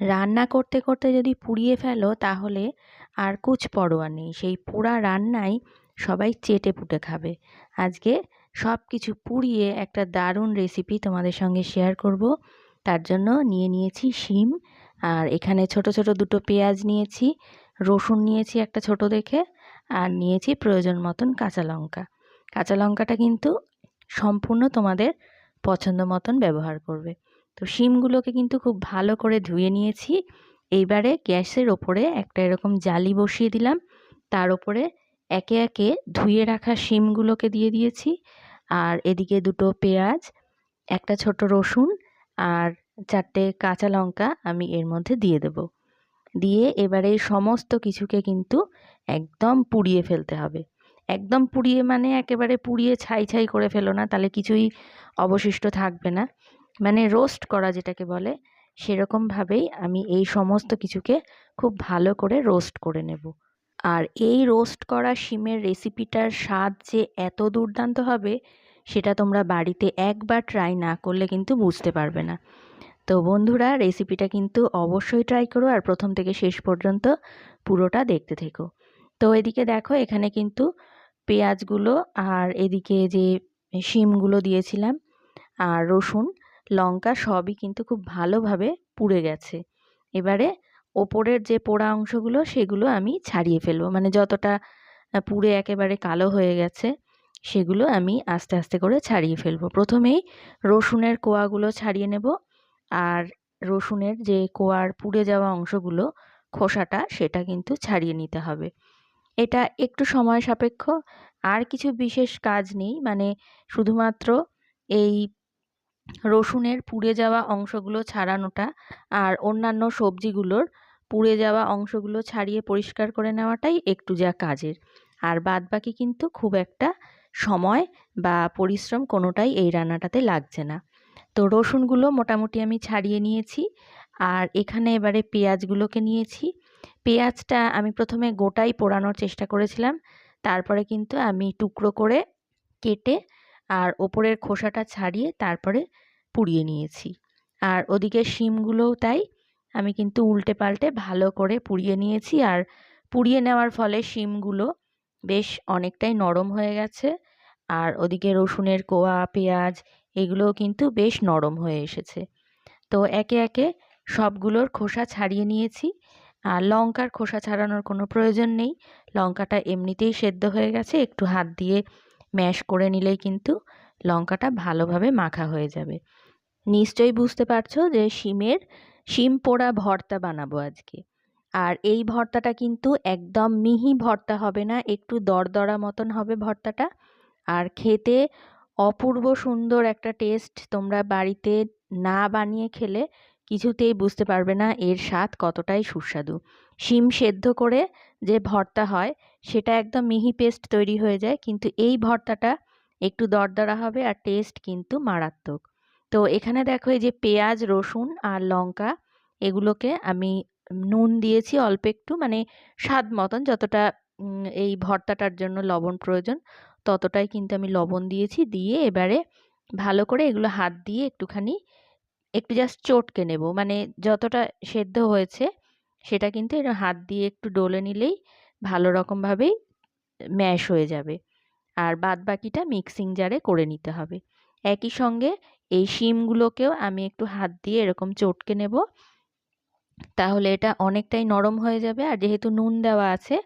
রান্না করতে করতে যদি পুড়িয়ে ফেলো তাহলে আর কুচ পরোয়া নেই। সেই পোড়া রান্নাই সবাই চেটে পুটে খাবে। আজকে সব কিছু পুড়িয়ে একটা দারুণ রেসিপি তোমাদের সঙ্গে শেয়ার করব। তার জন্য নিয়ে নিয়েছি শিম আর এখানে ছোট ছোট দুটো পেঁয়াজ নিয়েছি, রসুন নিয়েছি একটা ছোট দেখে আর নিয়েছি প্রয়োজন মতন কাঁচা লঙ্কা। কাঁচা লঙ্কাটা কিন্তু সম্পূর্ণ তোমাদের পছন্দ মতন ব্যবহার করবে। তো শিমগুলোকে কিন্তু খুব ভালো করে ধুয়ে নিয়েছি। এইবারে গ্যাসের ওপরে একটা এরকম জালি বসিয়ে দিলাম। তার ওপরে একে একে ধুয়ে রাখা শিমগুলোকে দিয়ে দিয়েছি। আর এদিকে দুটো পেঁয়াজ, একটা ছোট রসুন আর চারটে কাঁচা লঙ্কা আমি এর মধ্যে দিয়ে দেব। দিয়ে এবারে সমস্ত কিছুকে কিন্তু একদম পুড়িয়ে ফেলতে হবে। একদম পুড়িয়ে মানে একেবারে পুড়িয়ে ছাই ছাই করে ফেলো না, তাহলে কিছুই অবশিষ্ট থাকবে না। মানে রোস্ট করা যেটাকে বলে সেরকমভাবেই আমি এই সমস্ত কিছুকে খুব ভালো করে রোস্ট করে নেব। আর এই রোস্ট করা শিমের রেসিপিটার স্বাদ যে এত দুর্দান্ত হবে, সেটা তোমরা বাড়িতে একবার ট্রাই না করলে কিন্তু বুঝতে পারবে না। তো বন্ধুরা রেসিপিটা কিন্তু অবশ্যই ট্রাই করো আর প্রথম থেকে শেষ পর্যন্ত পুরোটা দেখতে থেকো। তো এদিকে দেখো, এখানে কিন্তু পেঁয়াজগুলো আর এদিকে যে শিমগুলো দিয়েছিলাম আর রসুন লঙ্কা সবই কিন্তু খুব ভালোভাবে পুড়ে গেছে। এবারে ওপরের যে পোড়া অংশগুলো সেগুলো আমি ছাড়িয়ে ফেলব। মানে যতটা পুড়ে একেবারে কালো হয়ে গেছে সেগুলো আমি আস্তে আস্তে করে ছাড়িয়ে ফেলব। প্রথমেই রসুনের কোয়াগুলো ছাড়িয়ে নেব আর রসুনের যে কোয়ার পুড়ে যাওয়া অংশগুলো, খোসাটা সেটা কিন্তু ছাড়িয়ে নিতে হবে। এটা একটু সময় সাপেক্ষ, আর কিছু বিশেষ কাজ নেই। মানে শুধুমাত্র এই রসুনের পুড়ে যাওয়া অংশগুলো ছাড়ানোটা আর অন্যান্য সবজিগুলোর পুড়ে যাওয়া অংশগুলো ছাড়িয়ে পরিষ্কার করে নেওয়াটাই একটু যা কাজের। আর বাদবাকি কিন্তু খুব একটা সময় বা পরিশ্রম কোনোটাই এই রান্নাটাতে লাগছে না। তো রসুনগুলো মোটামুটি আমি ছাড়িয়ে নিয়েছি আর এখানে এবারে পেঁয়াজগুলোকে নিয়েছি। পেঁয়াজটা আমি প্রথমে গোটাই পোড়ানোর চেষ্টা করেছিলাম। তারপরে কিন্তু আমি টুকরো করে কেটে আর ওপরের খোসাটা ছাড়িয়ে তারপরে পুড়িয়ে নিয়েছি। আর ওদিকে শিমগুলোও তাই। আমি কিন্তু উল্টে পাল্টে ভালো করে পুড়িয়ে নিয়েছি। আর পুড়িয়ে নেওয়ার ফলে শিমগুলো বেশ অনেকটাই নরম হয়ে গেছে। আর ওদিকে রসুনের কোয়া, পেঁয়াজ এগুলোও কিন্তু বেশ নরম হয়ে এসেছে। তো একে একে সবগুলোর খোসা ছাড়িয়ে নিয়েছি। আর লঙ্কার খোসা ছাড়ানোর কোনো প্রয়োজন নেই। লঙ্কাটা এমনিতেই সেদ্ধ হয়ে গেছে। একটু হাত দিয়ে ম্যাশ করে নিলেই কিন্তু লঙ্কাটা ভালোভাবে মাখা হয়ে যাবে। নিশ্চয়ই বুঝতে পারছ যে শিমের, শিম পোড়া ভর্তা বানাবো আজকে। আর এই ভর্তাটা কিন্তু একদম মিহি ভর্তা হবে না, একটু দরদরা মতন হবে ভর্তাটা। আর খেতে অপূর্ব সুন্দর একটা টেস্ট তোমরা বাড়িতে না বানিয়ে খেলে কিছুতেই বুঝতে পারবে না এর স্বাদ কতটাই সুস্বাদু। শিম সেদ্ধ করে যে ভর্তা হয়, সেটা একদম মিহি পেস্ট তৈরি হয়ে যায়, কিন্তু এই ভর্তাটা একটু দরদরা হবে আর টেস্ট কিন্তু মারাত্মক। তো এখানে দেখো এই যে পেঁয়াজ, রসুন আর লঙ্কা এগুলোকে আমি নুন দিয়েছি অল্প একটু মানে স্বাদ মতন যতটা এই ভর্তাটার জন্য লবণ প্রয়োজন ততটাই কিন্তু আমি লবণ দিয়েছি। দিয়ে এবারে ভালো করে এগুলো হাত দিয়ে একটুখানি একটু জাস্ট চটকে নেব। মানে যতটা সেদ্ধ হয়েছে সেটা কিন্তু এর হাত দিয়ে একটু ডলে নিলেই ভালো রকমভাবেই ম্যাশ হয়ে যাবে। আর বাদ বাকিটা মিক্সিং জারে করে নিতে হবে। একই সঙ্গে এই শিমগুলোকেও আমি একটু হাত দিয়ে এরকম চটকে নেব। তাহলে এটা অনেকটাই নরম হয়ে যাবে। আর যেহেতু নুন দেওয়া আছে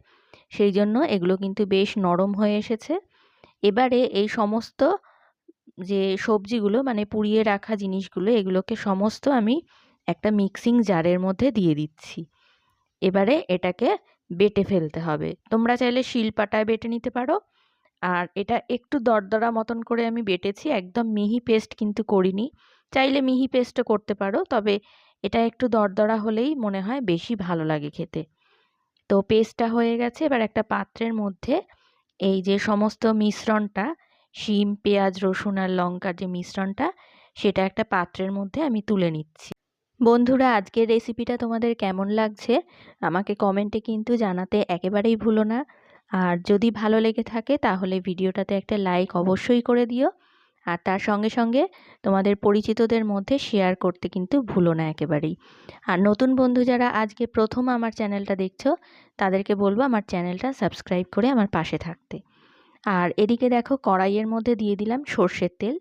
সেই জন্য এগুলো কিন্তু বেশ নরম হয়ে এসেছে। এবারে এই সমস্ত যে সবজিগুলো মানে পুড়িয়ে রাখা জিনিসগুলো, এগুলোকে সমস্ত আমি একটা মিক্সিং জারের মধ্যে দিয়ে দিচ্ছি। এবারে এটাকে বেটে ফেলতে হবে। তোমরা চাইলে শিলপাটায় বেটে নিতে পারো। আর এটা একটু দরদরা মতন করে আমি বেটেছি, একদম মিহি পেস্ট কিন্তু করিনি। চাইলে মিহি পেস্টও করতে পারো, তবে এটা একটু দরদরা হলেই মনে হয় বেশি ভালো লাগে খেতে। তো পেস্টটা হয়ে গেছে, এবার একটা পাত্রের মধ্যে এই যে সমস্ত মিশ্রণটা, শিম, পেঁয়াজ, রসুন আর লঙ্কার যে মিশ্রণটা, সেটা একটা পাত্রের মধ্যে আমি তুলে নিচ্ছি। বন্ধুরা, আজকের রেসিপিটা তোমাদের কেমন লাগছে? আমাকে কমেন্টে কিন্তু জানাতে একেবারেই ভুলো না। আর যদি ভালো লেগে থাকে তাহলে ভিডিওটাতে একটা লাইক অবশ্যই করে দিও। আর তার সঙ্গে সঙ্গে তোমাদের পরিচিতদের মধ্যে শেয়ার করতে কিন্তু ভুলো না একেবারেই। আর নতুন বন্ধু যারা আজকে প্রথম আমার চ্যানেলটা দেখছ, তাদেরকে বলব আমার চ্যানেলটা সাবস্ক্রাইব করে আমার পাশে থাকতে। আর এদিকে দেখো কড়াইয়ের মধ্যে দিয়ে দিলাম সর্ষের তেল।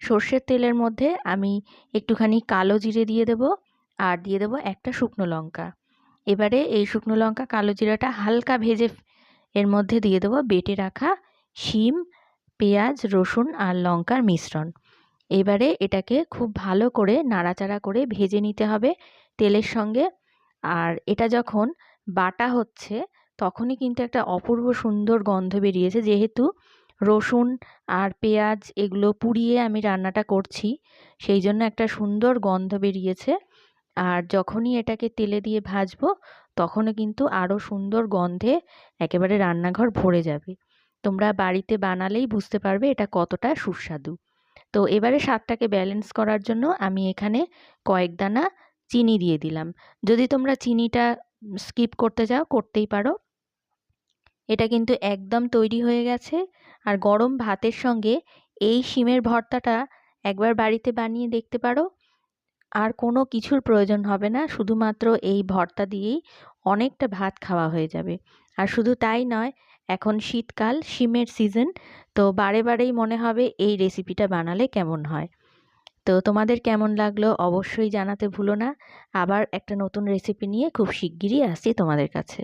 সর্ষের তেলের মধ্যে আমি একটুখানি কালো জিরে দিয়ে দেবো আর দিয়ে দেবো একটা শুকনো লঙ্কা। এবারে এই শুকনো লঙ্কা কালো জিরাটা হালকা ভেজে এর মধ্যে দিয়ে দেবো বেটে রাখা শিম, পেঁয়াজ, রসুন আর লঙ্কার মিশ্রণ। এবারে এটাকে খুব ভালো করে নাড়াচাড়া করে ভেজে নিতে হবে তেলের সঙ্গে। আর এটা যখন বাটা হচ্ছে, তখনই কিন্তু একটা অপূর্ব সুন্দর গন্ধ বেরিয়েছে। যেহেতু রসুন আর পেঁয়াজ এগুলো পুড়িয়ে আমি রান্নাটা করছি, সেই জন্য একটা সুন্দর গন্ধ বেরিয়েছে। আর যখনই এটাকে তেলে দিয়ে ভাজবো তখনও কিন্তু আরও সুন্দর গন্ধে একেবারে রান্নাঘর ভরে যাবে। তোমরা বাড়িতে বানালেই বুঝতে পারবে এটা কতটা সুস্বাদু। তো এবারে স্বাদটাকে ব্যালেন্স করার জন্য আমি এখানে কয়েক দানা চিনি দিয়ে দিলাম। যদি তোমরা চিনিটা স্কিপ করতে চাও করতেই পারো। এটা কিন্তু একদম তৈরি হয়ে গেছে। আর গরম ভাতের সঙ্গে এই শিমের ভর্তাটা একবার বাড়িতে বানিয়ে দেখতে পারো। আর কোনো কিছুর প্রয়োজন হবে না। শুধুমাত্র এই ভর্তা দিয়েই অনেকটা ভাত খাওয়া হয়ে যাবে। আর শুধু তাই নয়, এখন শীতকাল, শিমের সিজন, তো বারে বারেই মনে হবে এই রেসিপিটা বানালে কেমন হয়। তো তোমাদের কেমন লাগল অবশ্যই জানাতে ভুলো না। আবার একটা নতুন রেসিপি নিয়ে খুব শিগগিরই আসছি তোমাদের কাছে।